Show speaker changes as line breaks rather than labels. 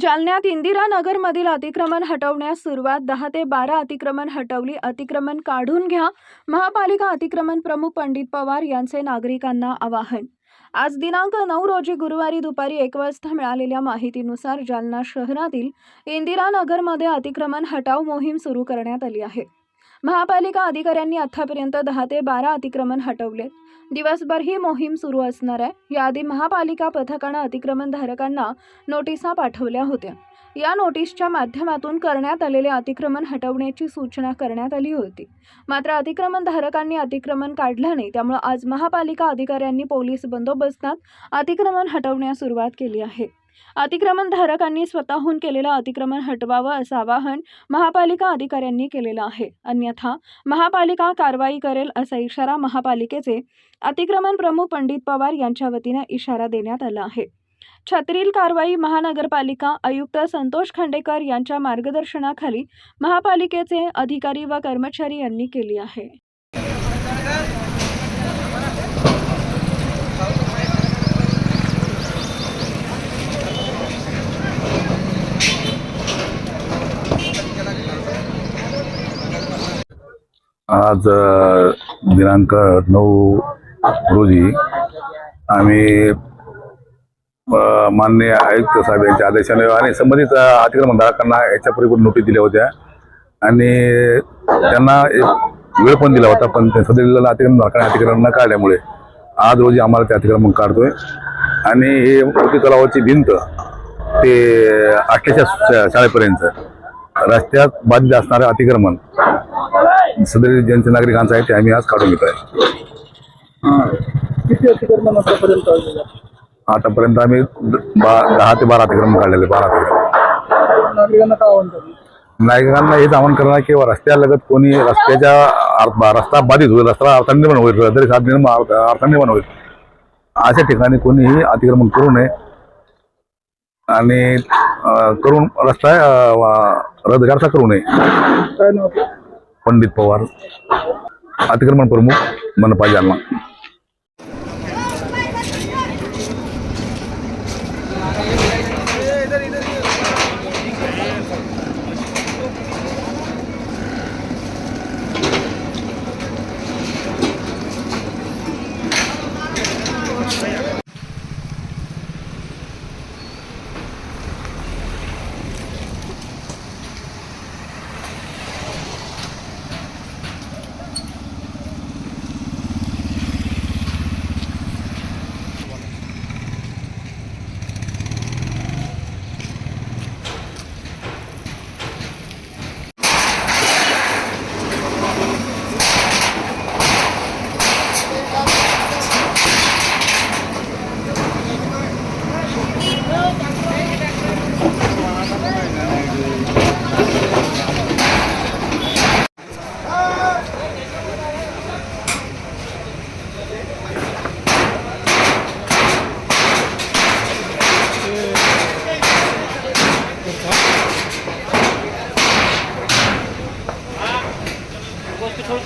जालन्यात इंदिरानगरमधील अतिक्रमण हटवण्यास सुरुवात. दहा ते बारा अतिक्रमण हटवली. अतिक्रमण काढून घ्या. महापालिका अतिक्रमण प्रमुख पंडित पवार यांचे नागरिकांना आवाहन. आज दिनांक नऊ रोजी गुरुवारी दुपारी एक वाजता मिळालेल्या माहितीनुसार जालना शहरातील इंदिरानगरमध्ये अतिक्रमण हटाव मोहीम सुरू करण्यात आली आहे. महापालिका अधिकाऱ्यांनी आतापर्यंत दहा ते बारा अतिक्रमण हटवले. दिवसभर ही मोहीम सुरू असणार आहे. याआधी महापालिका पथकानं अतिक्रमणधारकांना नोटिसा पाठवल्या होत्या. या नोटीसच्या माध्यमातून करण्यात आलेले अतिक्रमण हटवण्याची सूचना करण्यात आली होती. मात्र अतिक्रमणधारकांनी अतिक्रमण काढलं नाही त्यामुळे आज महापालिका अधिकाऱ्यांनी पोलीस बंदोबस्तात अतिक्रमण हटवण्यास सुरुवात केली आहे. अतिक्रमणधारकांनी स्वतःहून केलेलं अतिक्रमण हटवावं असं आवाहन महापालिका अधिकाऱ्यांनी केलेलं आहे. अन्यथा महापालिका कारवाई करेल असा इशारा महापालिकेचे अतिक्रमण प्रमुख पंडित पवार यांच्या वतीनं इशारा देण्यात आला आहे. छत्रील कारवाई महानगरपालिका आयुक्त संतोष खांडेकर यांच्या मार्गदर्शनाखाली महापालिकेचे अधिकारी व कर्मचारी यांनी केली आहे.
आज दिनांक नऊ रोजी आम्ही माननीय आयुक्त साहेब यांच्या आदेशाने आणि संबंधित अतिक्रमणधारकांना याच्यापूर्वी पण नोटीस दिल्या होत्या. आणि त्यांना एक वेळ पण दिला होता पण ते सदरीला अतिक्रमण अतिक्रमण न काढल्यामुळे आज रोजी आम्हाला ते अतिक्रमण काढतोय. आणि हे मोठी तलावाची भिंत ते आठल्याच्या शाळेपर्यंत रस्त्यात बाधित असणारे अतिक्रमण सदरील ज्यांचे नागरिकांचं आहे ते आम्ही आज काढून घेत आहे
किती अतिक्रमण आतापर्यंत आलेलं आहे?
आतापर्यंत आम्ही द- बा- दहा ते बारा अतिक्रमण काढलेले बारा अतिक्रमण.
नागरिकांना काय आव्हान करणार?
नागरिकांना हेच आवाहन करणार की रस्त्यालगत कोणी रस्त्याच्या रस्ता बाधित होईल रस्ता अर्थनिर्माण होईल तरी साथ निर्माण अर्थनिर्माण होईल. अशा ठिकाणी कोणीही अतिक्रमण करू नये आणि अं, करून रस्ता अं, करू नये.
काय नाव आपलं?
पंडित पवार अतिक्रमण प्रमुख मनपा जालना কিছু?